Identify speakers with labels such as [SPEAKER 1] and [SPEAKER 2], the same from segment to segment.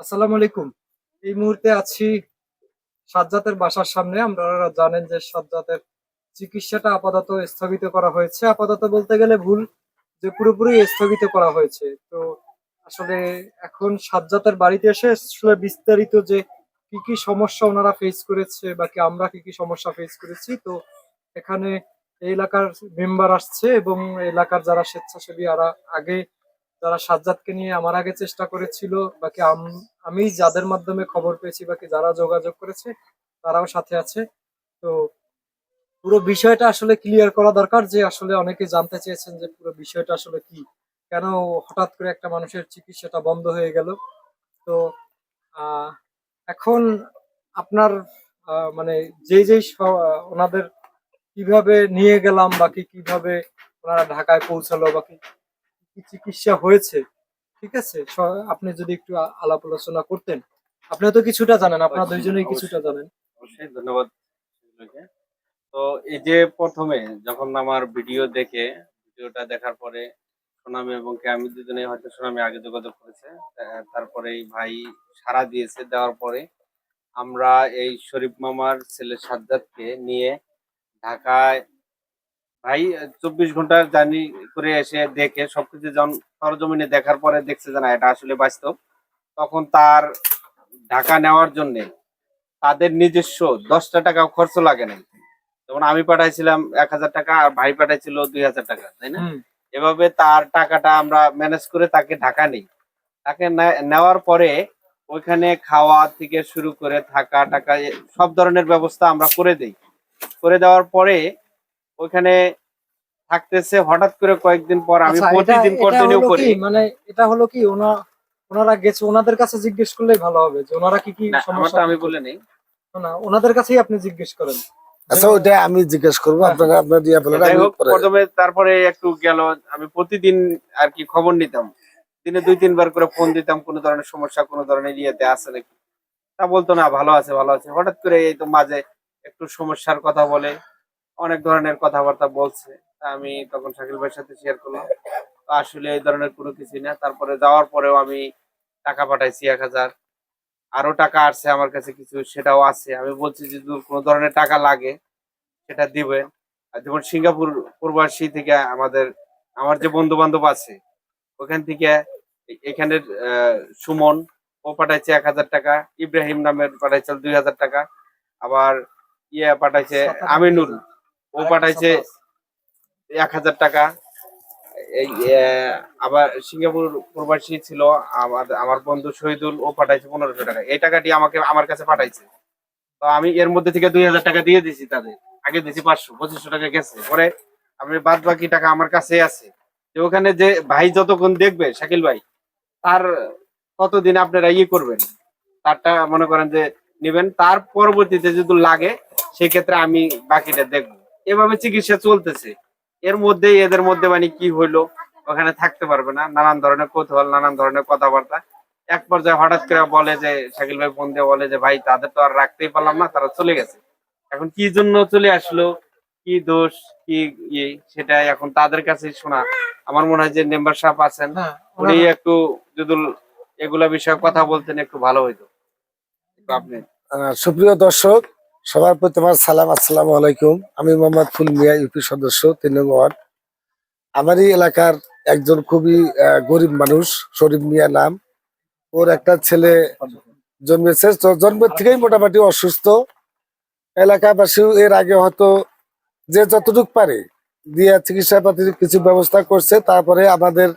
[SPEAKER 1] আসসালামু আলাইকুম। এই মুহূর্তে আছি সাজ্জাতের বাসার সামনে। আপনারা জানেন যে সাজ্জাতের চিকিৎসাটা আপাতত স্থগিত করা হয়েছে। আপাতত বলতে গেলে ভুল যে পুরোপুরি স্থগিত করা হয়েছে। তো আসলে এখন সাজ্জাতের বাড়িতে এসে আসলে বিস্তারিত যে কি কি সমস্যা ওনারা ফেস করেছে বা কি আমরা কি কি সমস্যা ফেস করেছি, তো এখানে এই এলাকার মেম্বার আসছে এবং এলাকার যারা স্বেচ্ছাসেবী আগে যারা সাজ্জাদকে নিয়ে আমার আগে চেষ্টা করেছিল বাকি আম- যাদের মাধ্যমে খবর পেয়েছি বাকি যারা যোগাযোগ করেছে, তারাও সাথে আছে। তো পুরো বিষয়টা আসলে ক্লিয়ার করা দরকার যে আসলে অনেকে জানতে চেয়েছেন যে পুরো বিষয়টা আসলে কি। কেন হঠাৎ করে একটা মানুষের চিকিৎসাটা বন্ধ হয়ে গেল? তো এখন আপনার মানে যেই যেই ওনাদের কীভাবে নিয়ে গেলাম বাকি কীভাবে ওনারা ঢাকায় পৌঁছালো বাকি কি চিকিৎসা হয়েছে ঠিক আছে? আপনি যদি একটু আলাপ আলোচনা করতেন। আপনি তো কিছুটা জানেন আপনারা দুইজনেই কিছুটা জানেন।
[SPEAKER 2] অবশ্যই ধন্যবাদ তো এই যে প্রথমে যখন আমার ভিডিও দেখে ভিডিওটা দেখার পরে সোনামি এবং কে আমি দুজনে হয়তো সোনামি আগে যোগাযোগ করেছে তারপরে এই ভাই সাড়া দিয়েছে দেওয়ার পরে আমরা এই শরীফ মামার ছেলে সাজ্জাদকে নিয়ে ঢাকায় ভাই চব্বিশ ঘণ্টা জার্নি করে এসে দেখে সবকিছু যখন সরজমিনে দেখার পরে দেখছে যে না এটা আসলে বাস্তব। তখন তার ঢাকা নেওয়ার জন্যে তাদের নিজস্ব দশটা টাকা খরচ লাগে নাই যেমন আমি পাঠাইছিলাম এক হাজার টাকা আর ভাই পাঠাইছিল দুই হাজার টাকা তাই না? এভাবে তার টাকাটা আমরা ম্যানেজ করে তাকে ঢাকা নেই। তাকে নে- নেওয়ার পরে ওইখানে খাওয়া থেকে শুরু করে থাকা টাকা সব ধরনের ব্যবস্থা আমরা করে দেই। করে দেওয়ার পরে ওইখানে থাকতেছে হঠাৎ করে কয়েকদিন পর আমি
[SPEAKER 1] আচ্ছা, এটা-
[SPEAKER 2] প্রতিদিন কন্টিনিউ
[SPEAKER 1] হলো
[SPEAKER 2] করি।
[SPEAKER 1] কি, মানে এটা হলো কি? ওনা ওনারা গেছে ওনাদের কাছে জিজ্ঞেস করলেই ভালো হবে যে ওনারা কি কি সমস্যা
[SPEAKER 2] আমি বলে নেই।
[SPEAKER 1] না ওনাদের কাছেই আপনি জিজ্ঞেস করেন।
[SPEAKER 3] আচ্ছা ওইটা আমি জিজ্ঞেস করব
[SPEAKER 1] হ্যাঁ।
[SPEAKER 3] আপনারা আপনার ইয়া বলেন
[SPEAKER 2] যাই হোক প্রথমে তারপরে একটু গেল আমি প্রতিদিন আর কি খবর নিতাম। দিনে দুই তিনবার করে ফোন দিতাম কোনো ধরনের সমস্যা কোনো ধরনের ইয়েতে আছে নাকি? তা বলতো না ভালো আছে ভালো আছে। হঠাৎ করে এই তো মাঝে একটু সমস্যার কথা বলে। অনেক ধরনের কথাবার্তা বলছে। তা আমি তখন শাকিল ভাইয়ের সাথে শেয়ার করলাম। আসলে এই ধরনের কোনো কিছুই না। তারপরে যাওয়ার পরেও আমি টাকা পাঠাইছি এক হাজার। আরও টাকা আসছে আমার কাছে কিছু সেটাও আছে। আমি বলছি যে কোনো ধরনের টাকা লাগে সেটা দিবেন আর যেমন সিঙ্গাপুর প্রবাসী থেকে আমাদের আমার যে বন্ধু বান্ধব আছে ওখান থেকে এখানের সুমন ও পাঠাইছে এক হাজার টাকা। ইব্রাহিম নামের পাঠাইছে দুই হাজার টাকা। আবার ইয়ে পাঠাইছে আমিনুল। ও পাঠাইছে এক হাজার টাকা। আবার সিঙ্গাপুর প্রবাসী ছিল আমার আমার বন্ধু শহীদুল, ও পাঠাইছে পনেরোশো টাকা। এই টাকাটি আমাকে, আমার কাছে পাঠাইছে। তো আমি এর মধ্যে থেকে দুই হাজার টাকা দিয়ে দিছি তাদের। আগে দিছি পাঁচশো, পঁচিশশো টাকা গেছে। পরে আমি বাদ বাকি টাকা আমার কাছে আছে। যে ওখানে যে ভাই যতক্ষণ দেখবে, শাকিল ভাই, তার ততদিন আপনারা ইয়ে করবেন। তারটা মনে করেন যে নেবেন। তার পরবর্তীতে যদি লাগে, সেক্ষেত্রে আমি বাকিটা দেখব। এভাবে চিকিৎসা চলতেছে। এর মধ্যে এদের মধ্যে মানে কি হইল ওখানে থাকতে পারবে না। নানান ধরনের কৌতূহল নানান ধরনের কথাবার্তা। এক পর্যায়ে হঠাৎ করে বলে যে শাকিল ভাই ফোন দিয়ে বলে যে ভাই তাদের তো আর রাখতেই পারলাম না তারা চলে গেছে। এখন কি জন্য চলে আসলো? কি দোষ কি ইয়ে সেটা এখন তাদের কাছে শোনা। আমার মনে হয় যে মেম্বার সাহেব আছেন উনি একটু যদি এগুলা বিষয়ে কথা বলতেন একটু ভালো হইতো। আপনি
[SPEAKER 3] আহ, সুপ্রিয় দর্শক সবার প্রতি আমার সালাম, আসসালামু আলাইকুম। আমি মোহাম্মদ ফুল মিয়া ইউপি সদস্য, তৃণমূল ওয়ার্ড। আমারই এলাকার একজন খুবই গরিব মানুষ, শরীফ মিয়া নাম। ওর একটা ছেলে জন্মেছে জন্মের থেকেই মোটামুটি অসুস্থ। এলাকাবাসীও এর আগে হয়তো যে যতটুক পারে দিয়ে চিকিৎসা পাতির কিছু ব্যবস্থা করছে। তারপরে আমাদের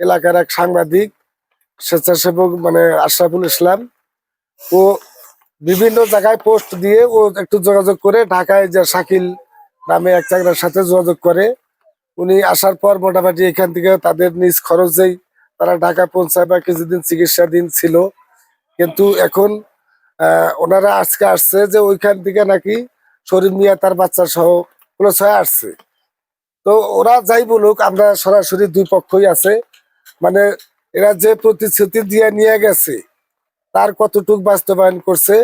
[SPEAKER 3] এলাকার এক সাংবাদিক, স্বেচ্ছাসেবক মানে আশরাফুল ইসলাম, ও বিভিন্ন জায়গায় পোস্ট দিয়ে ও একটু যোগাযোগ করে ঢাকায় যে শাকিল নামে এক চাকরার সাথে যোগাযোগ করে। উনি আসার পর মোটামুটি এখান থেকে তাদের নিজ খরচেই তারা ঢাকা পৌঁছায় বা কিছুদিন চিকিৎসা দিন ছিল। কিন্তু এখন ওনারা আজকে আসছে যে ওইখান থেকে নাকি শরীর মিয়া তার বাচ্চা সহ ক্লোজ হয়ে আসছে। তো ওরা যাই বলুক, আমরা সরাসরি দুই পক্ষই আছে। মানে এরা যে প্রতিশ্রুতি দিয়ে নিয়ে গেছে তার কতটুক বাস্তবায়ন করছে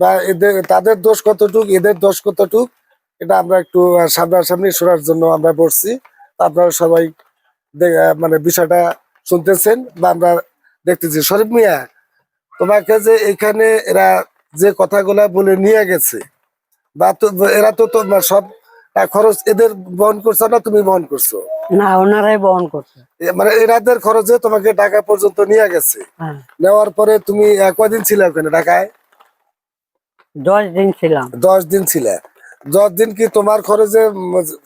[SPEAKER 3] বা এদের, তাদের দোষ কতটুক, এদের দোষ কতটুক, এটা আমরা একটু সামনাসামনি শোনার জন্য আমরা বসছি। আপনারা সবাই মানে বিষয়টা শুনতেছেন বা আমরা দেখতেছি। শরীফ মিয়া, তোমাকে যে এখানে এরা যে কথাগুলা বলে নিয়ে গেছে, বা এরা তো তোমার সব খরচ এদের বহন করছ না তুমি বহন করছ?
[SPEAKER 4] না ওনারাই বহন করছে।
[SPEAKER 3] মানে খরচে তোমাকে ঢাকা পর্যন্ত নিয়ে গেছে।
[SPEAKER 4] হ্যাঁ।
[SPEAKER 3] নেওয়ার পরে তুমি আহ, কয়দিন ছিলে ওখানে ঢাকায়?
[SPEAKER 4] দশ দিন ছিলাম।
[SPEAKER 3] দশ দিন ছিলে। দশ দিন কি তোমার খরচে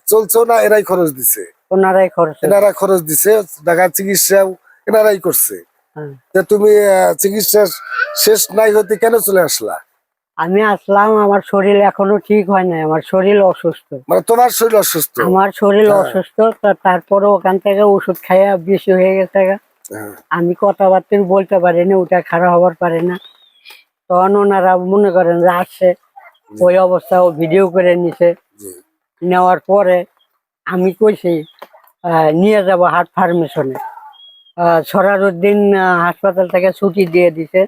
[SPEAKER 3] চলছো না এরাই খরচ দিছে?
[SPEAKER 4] ওনারাই খরচ
[SPEAKER 3] এনারা খরচ দিছে ঢাকার চিকিৎসা এনারাই করছে।
[SPEAKER 4] হ্যাঁ।
[SPEAKER 3] তুমি চিকিৎসা শেষ নাই হতে কেন চলে আসলা?
[SPEAKER 4] আমি আসলাম আমার শরীর এখনও ঠিক হয় নাই আমার শরীর অসুস্থ।
[SPEAKER 3] মানে তোমার শরীর অসুস্থ?
[SPEAKER 4] আমার শরীর
[SPEAKER 3] হ্যাঁ।
[SPEAKER 4] অসুস্থ তারপরে ওখান থেকে ওষুধ খাইয়া বেশি হয়ে গেছে।
[SPEAKER 3] হ্যাঁ,
[SPEAKER 4] আমি কথাবার্তা বলতে পারি না ওটা খারাপ হবার পারে না। তখন ওনারা মনে করেন যে আসছে ওই অবস্থা ও ভিডিও করে নিছে। নেওয়ার পরে আমি কইছি নিয়ে যাব হার্ট ফার্মেশনে। সরারুদ্দিন হাসপাতাল থেকে ছুটি দিয়ে দিছে।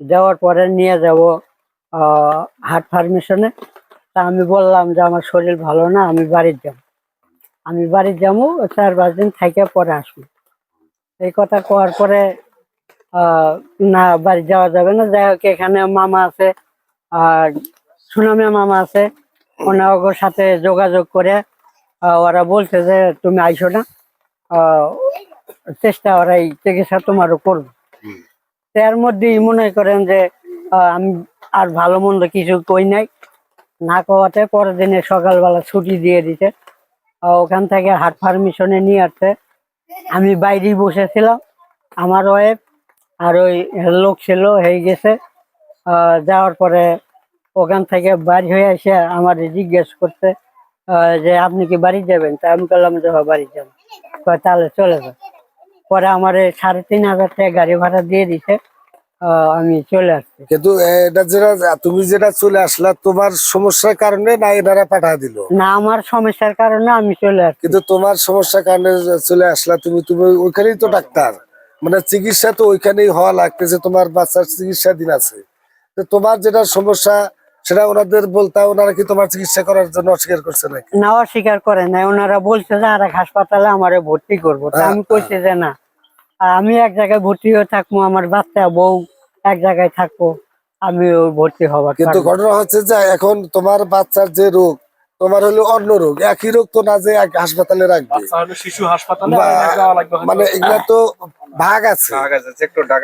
[SPEAKER 4] দেওয়ার পরে নিয়ে যাব। হার্ট ফার্মেশনে তা আমি বললাম যে আমার শরীর ভালো না আমি বাড়ির যাব। আমি বাড়ির যাব চার পাঁচ দিন থেকে পরে আসব। এই কথা কোয়ার পরে না বাড়ি যাওয়া যাবে না। যাই হোক এখানে মামা আছে আর সুনামে মামা আছে। ওনার সাথে যোগাযোগ করে ওরা বলছে যে তুমি আইসো না। চেষ্টা ওরা এই চিকিৎসা তোমারও করবে। তার মধ্যেই মনে করেন যে আমি আর ভালো মন্দ কিছু কই নাই। না কওয়াতে পরের দিনে সকালবেলা ছুটি দিয়ে দিতে ওখান থেকে হাট ফার্মিশনে নিয়ে আসছে। আমি বাইরেই বসেছিলাম। আমার ওয়েব আর ওই লোক ছিল হয়ে গেছে। যাওয়ার পরে ওখান থেকে বাড়ি হয়ে এসে আমার জিজ্ঞেস করতে যে আপনি কি বাড়ি যাবেন? তা আমি বললাম যে হ্যাঁ, বাড়ি যাব। তাহলে চলে যান পরে আমার সাড়ে তিন হাজার টাকা গাড়ি ভাড়া দিয়ে দিছে। আমি চলে আসছি।
[SPEAKER 3] কিন্তু এটা যেটা তুমি যেটা চলে আসলা তোমার সমস্যার কারণে না এনারা পাঠা দিল?
[SPEAKER 4] না আমার সমস্যার কারণে আমি চলে আসছি।
[SPEAKER 3] কিন্তু তোমার সমস্যার কারণে চলে আসলা তুমি তুমি ওইখানেই তো ডাক্তার। মানে চিকিৎসা তো ওইখানেই হওয়া লাগতেছে তোমার বাচ্চার চিকিৎসা দিন আছে। তো তোমার যেটা সমস্যা সেটা ওনাদের বলতা ওনারা কি তোমার চিকিৎসা করার জন্য অস্বীকার করছে নাকি?
[SPEAKER 4] না অস্বীকার করে নাই। ওনারা বলছে যে আর হাসপাতালে আমারে ভর্তি করব। তা আমি কইছি যে না। আমি এক জায়গায় ভর্তি হয়ে থাকব আমার বাচ্চা বউ এক জায়গায় থাকব আমি ভর্তি হবার
[SPEAKER 3] কিন্তু ঘটনা হচ্ছে যে এখন তোমার বাচ্চার যে রোগ তোমার হলো অন্য রোগ একই রোগ তো না যে এক হাসপাতালে রাখবে।
[SPEAKER 1] বাচ্চা শিশু হাসপাতালে আর।
[SPEAKER 3] মানে এগুলা তো ভাগ আছে।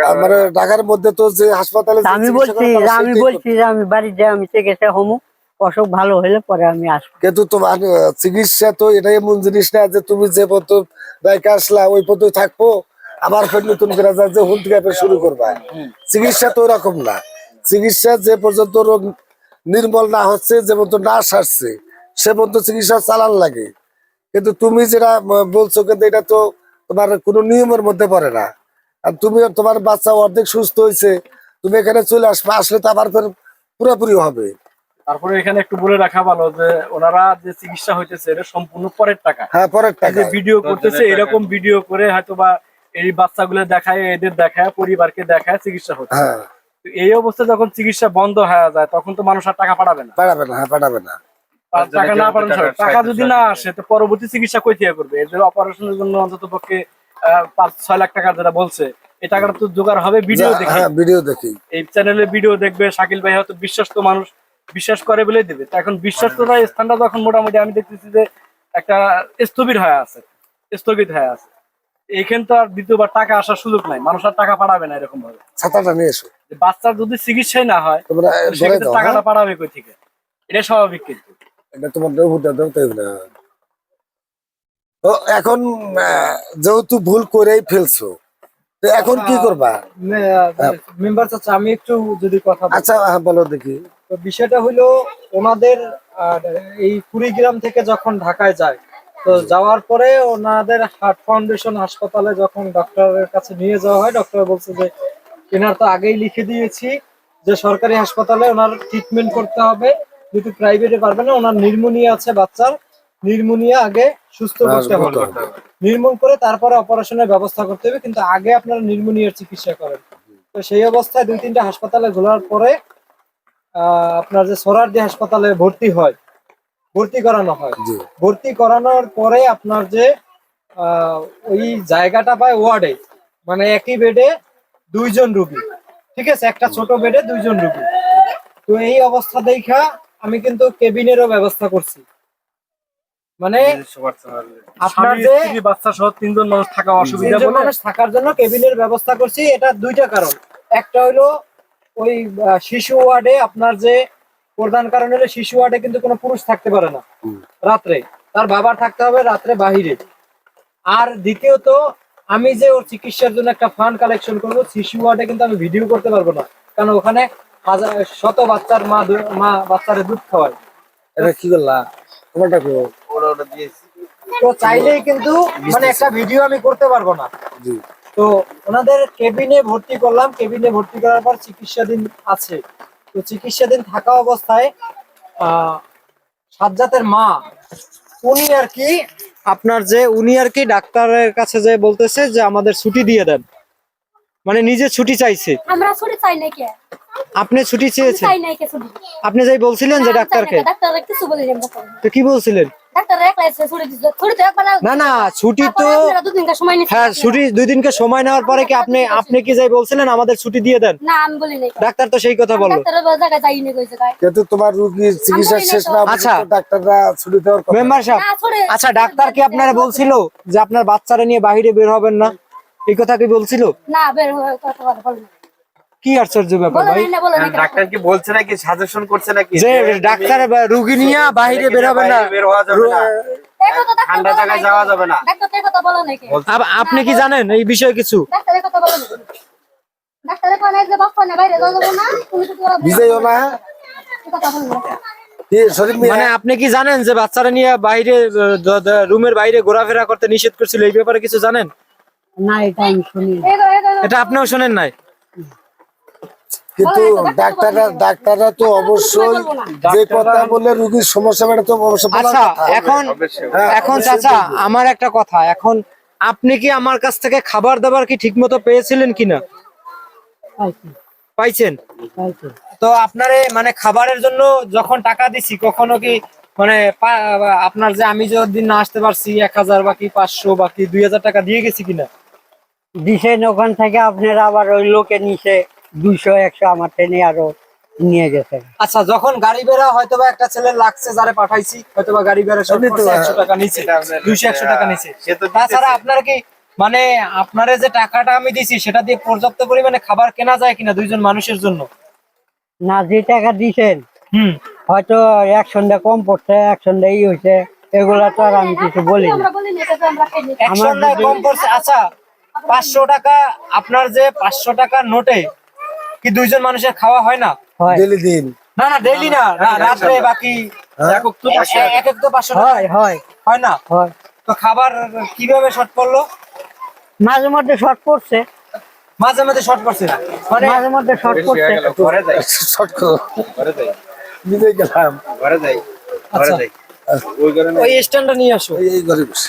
[SPEAKER 3] আর মানে ঢাকার মধ্যে তো যে হাসপাতালে
[SPEAKER 4] আমি
[SPEAKER 3] চিকিৎসা
[SPEAKER 4] বলছি আমি বলছি যে আমি বাড়ি যাই আমি চিকিৎসা হমু অসুখ ভালো হলে পরে আমি আসব।
[SPEAKER 3] কিন্তু তোমার চিকিৎসা তো এটাই এমন জিনিস না যে তুমি যে পথ দায়িকা আসলা ওই পথে থাকব আবার ফের নতুন করে যে হুল থেকে শুরু করবা। চিকিৎসা তো ওরকম না। চিকিৎসা যে পর্যন্ত রোগ নির্মল না হচ্ছে যে পর্যন্ত না সারছে সে পর্যন্ত চিকিৎসা চালান লাগে। কিন্তু তুমি যেটা বলছো কিন্তু এটা তো তোমার কোনো নিয়মের মধ্যে পড়ে না। আর তুমি তোমার বাচ্চা অর্ধেক সুস্থ হয়েছে তুমি এখানে চলে আসবে আসলে তো আবার ফের পুরোপুরি হবে।
[SPEAKER 1] তারপরে এখানে একটু বলে রাখা ভালো যে ওনারা যে চিকিৎসা হইতেছে এটা সম্পূর্ণ পরের টাকা।
[SPEAKER 3] হ্যাঁ পরের টাকা।
[SPEAKER 1] যে ভিডিও করতেছে এরকম ভিডিও করে হয়তো বা এই বাচ্চাগুলো দেখায় এদের দেখায় পরিবারকে দেখায় চিকিৎসা হচ্ছে।
[SPEAKER 3] হ্যাঁ।
[SPEAKER 1] এই অবস্থা যখন চিকিৎসা বন্ধ হয়ে যায় তখন তো মানুষ আর টাকা পাঠাবে না।
[SPEAKER 3] পাঠাবে না হ্যাঁ পাঠাবে না।
[SPEAKER 1] টাকা না পাঠানো
[SPEAKER 2] টাকা
[SPEAKER 1] যদি না
[SPEAKER 2] না।
[SPEAKER 1] আসে তো পরবর্তী চিকিৎসা কই থেকে করবে? এদের অপারেশনের জন্য অন্তত পক্ষে পাঁচ ছয় লাখ টাকা যেটা বলছে এই টাকাটা তো জোগাড় হবে ভিডিও দেখে।
[SPEAKER 3] হ্যাঁ ভিডিও দেখি।
[SPEAKER 1] এই চ্যানেলে ভিডিও দেখবে শাকিল ভাই হয়তো বিশ্বস্ত মানুষ বিশ্বাস করে বলে দেবে। তো এখন বিশ্বস্ততা স্থানটা যখন মোটামুটি আমি দেখতেছি যে একটা স্থবির হয়ে আছে স্থগিত হয়ে আছে। এইখানে তো আর দ্বিতীয়বার টাকা আসার সুযোগ নাই। মানুষ আর টাকা পাঠাবে না এরকম ভাবে
[SPEAKER 3] ছাতাটা নিয়ে এসো।
[SPEAKER 1] বাচ্চার যদি চিকিৎসাই না হয় সেক্ষেত্রে টাকাটা
[SPEAKER 3] হ্যাঁ?
[SPEAKER 1] পাঠাবে কই থেকে? এটা স্বাভাবিক কিন্তু।
[SPEAKER 3] এটা তোমার দেবতা দাও তাই না। এখন যেহেতু ভুল করেই ফেলছো তো এখন কি করবা?
[SPEAKER 1] মেম্বার চাচা আমি একটু যদি কথা
[SPEAKER 3] আচ্ছা হ্যাঁ, বলো দেখি।
[SPEAKER 1] তো বিষয়টা হলো ওনাদের এই কুড়িগ্রাম থেকে যখন ঢাকায় যায় তো যাওয়ার পরে ওনাদের হার্ট ফাউন্ডেশন হাসপাতালে যখন ডক্টরের কাছে নিয়ে যাওয়া হয় ডক্টর বলছে যে এনার তো আগেই লিখে দিয়েছি যে সরকারি হাসপাতালে ওনার ট্রিটমেন্ট করতে হবে। যেহেতু প্রাইভেটে পারবে না ওনার নির্মোনিয়া আছে বাচ্চার। নির্মোনিয়া আগে সুস্থ করতে
[SPEAKER 3] হ্যাঁ,
[SPEAKER 1] হবে। নির্মূল করে তারপরে অপারেশনের ব্যবস্থা করতে হবে। কিন্তু আগে আপনারা নির্মোনিয়ার চিকিৎসা করেন। তো সেই অবস্থায় দুই তিনটা হাসপাতালে ঘোরার পরে আহ, আপনার যে সরার সোরারদি হাসপাতালে ভর্তি হয় ভর্তি করানো হয়। ভর্তি করানোর পরে আপনার যে ওই জায়গাটা পায় ওয়ার্ডে মানে একই বেডে দুইজন রুগী। ঠিক আছে? একটা ছোট বেডে দুইজন রুগী। তো এই অবস্থা দেখা আমি কিন্তু কেবিনেরও ব্যবস্থা করছি। মানে আপনার যে
[SPEAKER 5] বাচ্চা সহ তিনজন মানুষ থাকা অসুবিধা বলে
[SPEAKER 1] মানুষ থাকার জন্য কেবিনের ব্যবস্থা করছি। এটা দুইটা কারণ। একটা হলো ওই শিশু ওয়ার্ডে আপনার যে প্রধান কারণ হলো শিশু ওয়ার্ডে কিন্তু কোনো পুরুষ থাকতে পারে না। রাত্রে। তার বাবার থাকতে হবে রাত্রে বাহিরে। আর দ্বিতীয়ত আমি যে ওর চিকিৎসার জন্য একটা ফান্ড কালেকশন করব শিশু ওয়ার্ডে কিন্তু আমি ভিডিও করতে পারব না। কারণ ওখানে হাজার শত বাচ্চার মা মা বাচ্চারে দুধ খাওয়ায়।
[SPEAKER 3] এটা কি করলা? তোমারটা কো
[SPEAKER 2] ওরা ওটা দিয়েছি।
[SPEAKER 1] তো চাইলেই কিন্তু মানে একটা ভিডিও আমি করতে পারব না। তো ওনাদের কেবিনে ভর্তি করলাম। কেবিনে ভর্তি করার পর চিকিৎসাধীন আছে। তো চিকিৎসাধীন থাকা অবস্থায় আহ, সাজ্জাতের মা উনি আর কি আপনার যে উনি আর কি ডাক্তারের কাছে যে বলতেছে যে আমাদের ছুটি দিয়ে দেন। মানে নিজে ছুটি চাইছে।
[SPEAKER 6] আমরা ছুটি চাই কে?
[SPEAKER 1] আপনি ছুটি চেয়েছেন। আপনি যাই বলছিলেন যে ডাক্তারকে।
[SPEAKER 6] ডাক্তার কিছু
[SPEAKER 1] তো কি বলছিলেন? না না ছুটি তো হ্যাঁ ছুটি দুই দিনকে সময় নেওয়ার পরে কি আপনি আপনি কি যাই বলছিলেন? আমাদের ছুটি দিয়ে দেন।
[SPEAKER 6] না আমি বলি নাই।
[SPEAKER 1] ডাক্তার তো সেই কথা বলল।
[SPEAKER 3] কিন্তু তোমার রুগীর চিকিৎসা শেষ না
[SPEAKER 1] আচ্ছা।
[SPEAKER 3] ডাক্তাররা ছুটি দেওয়ার কথা।
[SPEAKER 1] মেম্বার সাহেব আচ্ছা ডাক্তার কি আপনারা বলছিল যে আপনার বাচ্চারা নিয়ে বাইরে বের হবেন না? এই কথা কি বলছিল?
[SPEAKER 6] না বের হয়ে কথা।
[SPEAKER 1] কি আশ্চর্য ব্যাপার ভাই?
[SPEAKER 6] নাই
[SPEAKER 2] ডাক্তার কি বলছে নাকি? সাজেশন করছে নাকি?
[SPEAKER 1] যে ডাক্তার বা- রুগী নিয়ে বাইরে বের হবে না?
[SPEAKER 2] বের হওয়া যাবে না।
[SPEAKER 6] এই কথা ডাক্তার
[SPEAKER 2] ঠান্ডা জায়গায় যাওয়া যাবে না।
[SPEAKER 6] ডাক্তার কথা বলে নাই
[SPEAKER 1] আপনি কি জানেন এই বিষয়ে কিছু?
[SPEAKER 6] ডাক্তার কথা বলে নাই। ডাক্তার কোন যে বাপ্পা না বাইরে যাওয়া যাবে না। তুমি তো তোরা
[SPEAKER 3] না
[SPEAKER 6] কথা বলে না
[SPEAKER 3] কি শরীফ মিয়া?
[SPEAKER 1] মানে আপনি কি জানেন যে বাচ্চারা নিয়ে বাইরে রুমের বাইরে ঘোরাফেরা করতে নিষেধ করছিল এই ব্যাপারে কিছু জানেন?
[SPEAKER 4] না আমি শুনি
[SPEAKER 1] এটা আপনিও শোনেন নাই?
[SPEAKER 3] কিন্তু ডাক্তাররা ডাক্তাররা তো অবশ্যই যে কথা বলে রুগীর সমস্যা বেড়ে তো অবশ্যই
[SPEAKER 1] আচ্ছা এখন
[SPEAKER 3] হ্যাঁ,
[SPEAKER 1] এখন চাচা আমার একটা কথা এখন আপনি কি আমার কাছ থেকে খাবার দাবার কি ঠিকমতো পেয়েছিলেন কিনা? পাইছেন? তো আপনারে মানে খাবারের জন্য যখন টাকা দিছি কখনো কি মানে আপনার যে আমি যে দিন না আসতে পারছি এক হাজার বাকি পাঁচশো বাকি দুই হাজার টাকা দিয়ে গেছি কিনা?
[SPEAKER 4] দিছেন ওখান থেকে আপনারা আবার ওই লোকে নিচে দুইশো একশো আমার ট্রেনে আরও নিয়ে গেছে।
[SPEAKER 1] আচ্ছা যখন গাড়ি বেড়া হয়তো বা একটা ছেলে লাগছে যারে পাঠাইছি হয়তো বা গাড়ি বেড়া একশো টাকা নিচে
[SPEAKER 2] এটা আপনার-
[SPEAKER 1] দুইশো একশো টাকা নিচে
[SPEAKER 2] সে তো
[SPEAKER 1] তাছাড়া আপনার কি মানে আপনারে যে টাকাটা আমি দিছি সেটা দিয়ে পর্যাপ্ত পরিমাণে খাবার কেনা যায় কিনা দুইজন মানুষের জন্য?
[SPEAKER 4] না যে টাকা দিছেন
[SPEAKER 1] হুম।
[SPEAKER 4] হয়তো এক সন্ধ্যা কম পড়ছে এক সন্ধ্যা ই হয়েছে এগুলা তো আর আমি কিছু বলি না
[SPEAKER 1] টাকা কম পড়ছে আচ্ছা পাঁচশো টাকা আপনার যে পাঁচশো টাকার নোটে কি দুইজন মানুষের খাওয়া হয় না?
[SPEAKER 3] ডেলি দিন।
[SPEAKER 1] না না ডেইলি না রা- রাত্রে বাকি
[SPEAKER 3] হ্যাঁ?
[SPEAKER 1] একক তো পাঁচশো- এক এক তো পাঁচশো
[SPEAKER 4] হয় হয়।
[SPEAKER 1] হয় না?
[SPEAKER 4] হয়।
[SPEAKER 1] তো খাবার কীভাবে শর্ট পড়ল
[SPEAKER 4] মাঝে মধ্যে শর্ট পড়ছে
[SPEAKER 1] মাঝে মাঝে শর্ট পড়ছে মানে
[SPEAKER 4] মাঝে মধ্যে শর্ট
[SPEAKER 2] বেশি
[SPEAKER 4] পড়ছে
[SPEAKER 2] ঘরে যাই।
[SPEAKER 3] শর্ট করো।
[SPEAKER 2] ঘরে যাই।
[SPEAKER 3] নিজে গেলাম।
[SPEAKER 2] ঘরে যাই ঘরে
[SPEAKER 1] আচ্ছা।
[SPEAKER 2] যাই। ওই ঘরে
[SPEAKER 1] ওই স্ট্যান্ডটা নিয়ে আসো।
[SPEAKER 3] এই- এই ঘরে বসে।